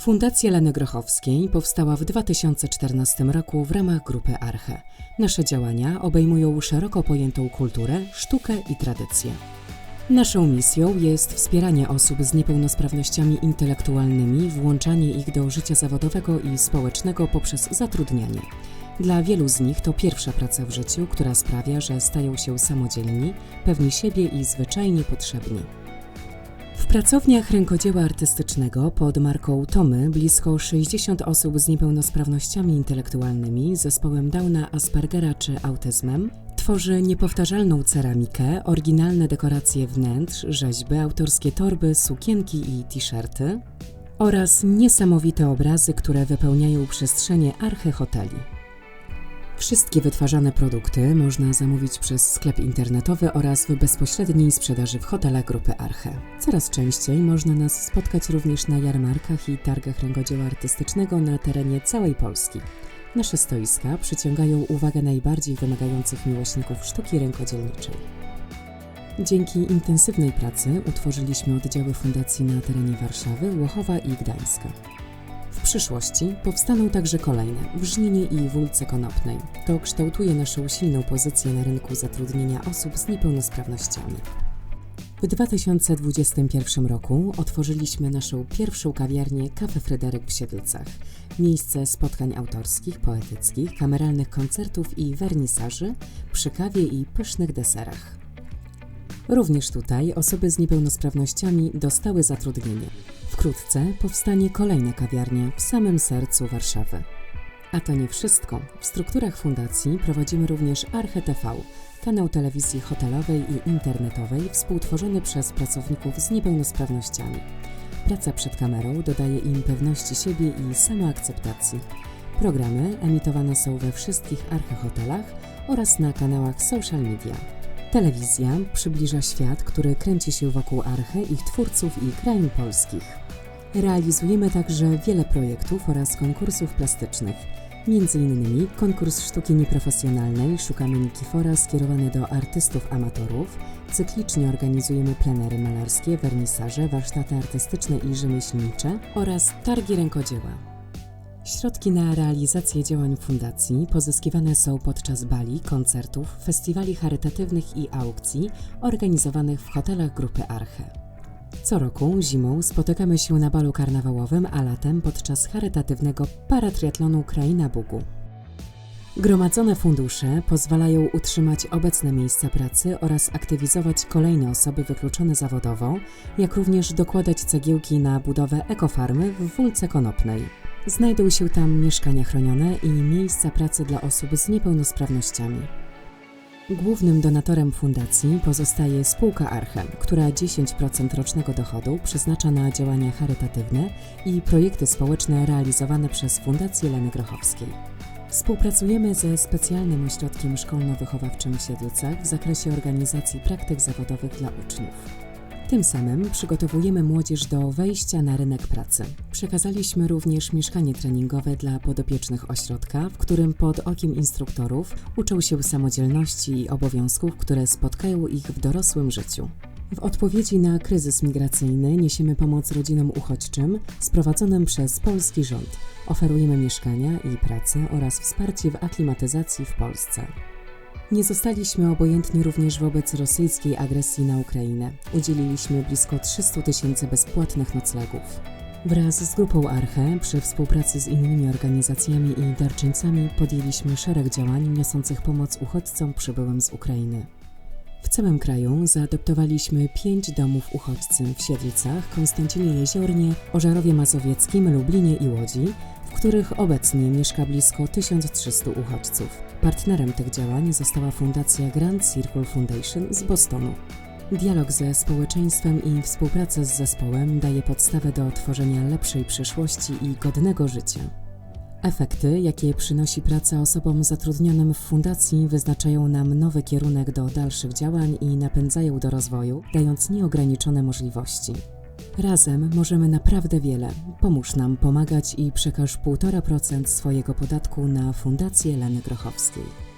Fundacja Leny Grochowskiej powstała w 2014 roku w ramach grupy Arche. Nasze działania obejmują szeroko pojętą kulturę, sztukę i tradycję. Naszą misją jest wspieranie osób z niepełnosprawnościami intelektualnymi, włączanie ich do życia zawodowego i społecznego poprzez zatrudnianie. Dla wielu z nich to pierwsza praca w życiu, która sprawia, że stają się samodzielni, pewni siebie i zwyczajnie potrzebni. W pracowniach rękodzieła artystycznego pod marką Tomy blisko 60 osób z niepełnosprawnościami intelektualnymi, zespołem Downa, Aspergera czy autyzmem tworzy niepowtarzalną ceramikę, oryginalne dekoracje wnętrz, rzeźby, autorskie torby, sukienki i t-shirty oraz niesamowite obrazy, które wypełniają przestrzenie arche hoteli. Wszystkie wytwarzane produkty można zamówić przez sklep internetowy oraz w bezpośredniej sprzedaży w hotelach grupy Arche. Coraz częściej można nas spotkać również na jarmarkach i targach rękodzieła artystycznego na terenie całej Polski. Nasze stoiska przyciągają uwagę najbardziej wymagających miłośników sztuki rękodzielniczej. Dzięki intensywnej pracy utworzyliśmy oddziały fundacji na terenie Warszawy, Łochowa i Gdańska. W przyszłości powstaną także kolejne w Żninie i Wólce Konopnej. To kształtuje naszą silną pozycję na rynku zatrudnienia osób z niepełnosprawnościami. W 2021 roku otworzyliśmy naszą pierwszą kawiarnię Kafe Fryderyk w Siedlcach. Miejsce spotkań autorskich, poetyckich, kameralnych koncertów i wernisaży przy kawie i pysznych deserach. Również tutaj osoby z niepełnosprawnościami dostały zatrudnienie. Wkrótce powstanie kolejna kawiarnia w samym sercu Warszawy. A to nie wszystko. W strukturach fundacji prowadzimy również Arche TV, kanał telewizji hotelowej i internetowej współtworzony przez pracowników z niepełnosprawnościami. Praca przed kamerą dodaje im pewności siebie i samoakceptacji. Programy emitowane są we wszystkich Arche hotelach oraz na kanałach social media. Telewizja przybliża świat, który kręci się wokół Arche, ich twórców i krain polskich. Realizujemy także wiele projektów oraz konkursów plastycznych. Między innymi konkurs sztuki nieprofesjonalnej Szukamy Nikifora skierowany do artystów amatorów. Cyklicznie organizujemy plenery malarskie, wernisaże, warsztaty artystyczne i rzemieślnicze oraz targi rękodzieła. Środki na realizację działań fundacji pozyskiwane są podczas bali, koncertów, festiwali charytatywnych i aukcji organizowanych w hotelach grupy Arche. Co roku zimą spotykamy się na balu karnawałowym, a latem podczas charytatywnego paratriatlonu Kraina Bugu. Gromadzone fundusze pozwalają utrzymać obecne miejsca pracy oraz aktywizować kolejne osoby wykluczone zawodowo, jak również dokładać cegiełki na budowę ekofarmy w Wólce Konopnej. Znajdą się tam mieszkania chronione i miejsca pracy dla osób z niepełnosprawnościami. Głównym donatorem fundacji pozostaje spółka Archem, która 10% rocznego dochodu przeznacza na działania charytatywne i projekty społeczne realizowane przez Fundację Leny Grochowskiej. Współpracujemy ze specjalnym ośrodkiem szkolno-wychowawczym w Siedlcach w zakresie organizacji praktyk zawodowych dla uczniów. Tym samym przygotowujemy młodzież do wejścia na rynek pracy. Przekazaliśmy również mieszkanie treningowe dla podopiecznych ośrodka, w którym pod okiem instruktorów uczą się samodzielności i obowiązków, które spotkają ich w dorosłym życiu. W odpowiedzi na kryzys migracyjny niesiemy pomoc rodzinom uchodźczym sprowadzonym przez polski rząd. Oferujemy mieszkania i pracę oraz wsparcie w aklimatyzacji w Polsce. Nie zostaliśmy obojętni również wobec rosyjskiej agresji na Ukrainę. Udzieliliśmy blisko 300 tysięcy bezpłatnych noclegów. Wraz z grupą Arche, przy współpracy z innymi organizacjami i darczyńcami, podjęliśmy szereg działań niosących pomoc uchodźcom przybyłym z Ukrainy. W całym kraju zaadoptowaliśmy pięć domów uchodźcy w Siedlcach, Konstancinie Jeziornie, Ożarowie Mazowieckim, Lublinie i Łodzi, których obecnie mieszka blisko 1300 uchodźców. Partnerem tych działań została fundacja Grand Circle Foundation z Bostonu. Dialog ze społeczeństwem i współpraca z zespołem daje podstawę do tworzenia lepszej przyszłości i godnego życia. Efekty, jakie przynosi praca osobom zatrudnionym w fundacji, wyznaczają nam nowy kierunek do dalszych działań i napędzają do rozwoju, dając nieograniczone możliwości. Razem możemy naprawdę wiele. Pomóż nam pomagać i przekaż 1,5% swojego podatku na Fundację Leny Grochowskiej.